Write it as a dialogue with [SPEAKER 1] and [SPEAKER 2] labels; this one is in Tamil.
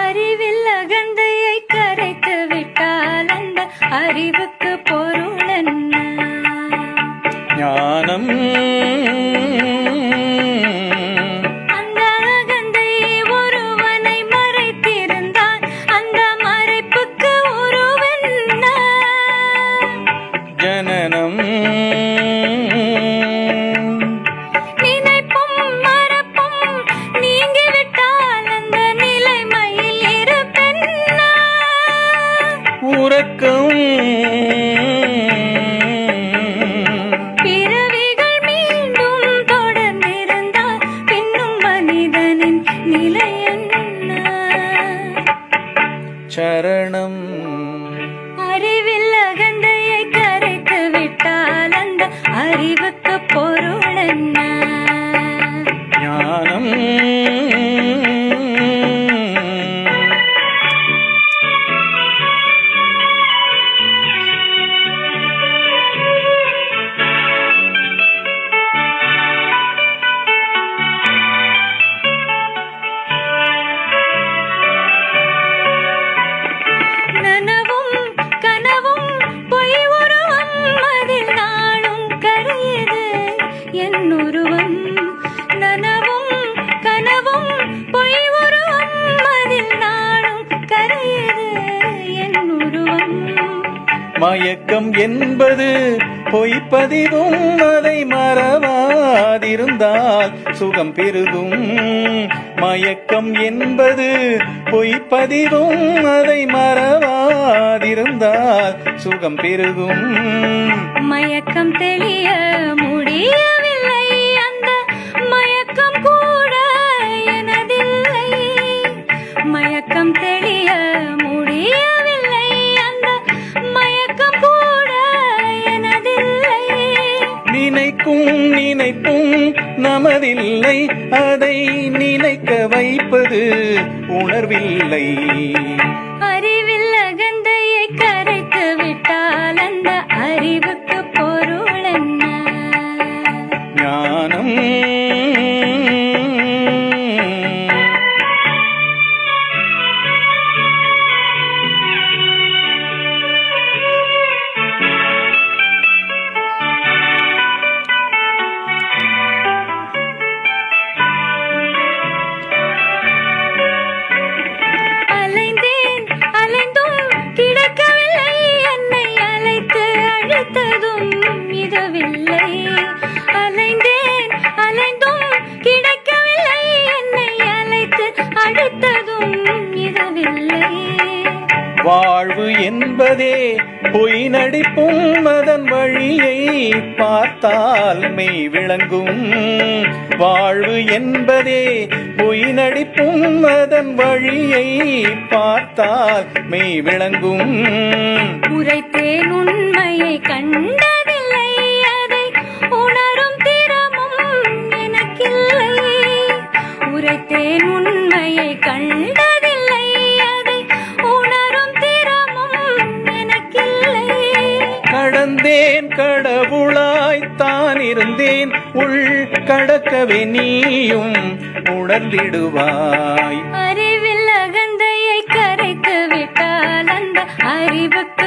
[SPEAKER 1] அறிவில் அகந்தையை கரைத்து விட்டால் அந்த அறிவுக்கு பொருள் என்ன?
[SPEAKER 2] ஞானம் உறக்கம்
[SPEAKER 1] பிறவிகள் மீண்டும் தொடர்ந்திருந்தால் பின்னும் மனிதனின் நிலை
[SPEAKER 2] சரணம்.
[SPEAKER 1] அறிவில் அகந்தையை கரைத்து விட்டால் அந்த அறிவுக்கு
[SPEAKER 2] மயக்கம் என்பது பொய்ப்பதிவும் அதை மறவாதிருந்தால் சுகம் பெருகும். மயக்கம் என்பது பொய்ப்பதிவும் அதை மறவாதிருந்தால் சுகம் பெருகும்.
[SPEAKER 1] மயக்கம் தெளிய முடியவில்லை.
[SPEAKER 2] நினைப்பும் நமதில்லை. அதை நினைக்க வைப்பது உணர்வில்லை.
[SPEAKER 1] அறிவில் அகந்தையை கரைத்து விட்டால் அந்த அறிவு
[SPEAKER 2] வாழ்வு என்பதே பொய் நடிப்பும் அதன் வழியை பார்த்தால் மெய் விளங்கும். வாழ்வு என்பதே பொய் நடிப்பும் அதன் வழியை பார்த்தால் மெய் விளங்கும்.
[SPEAKER 1] உரைத்தேன் உண்மையை
[SPEAKER 2] கண்ட இருந்தேன் கடவுளாய்த்தான் இருந்தேன். உள் கடக்கவே நீயும் உணர்ந்திடுவாய்.
[SPEAKER 1] அறிவில் அகந்தையை கரைத்து விட்டால் அந்த அறிவுக்கு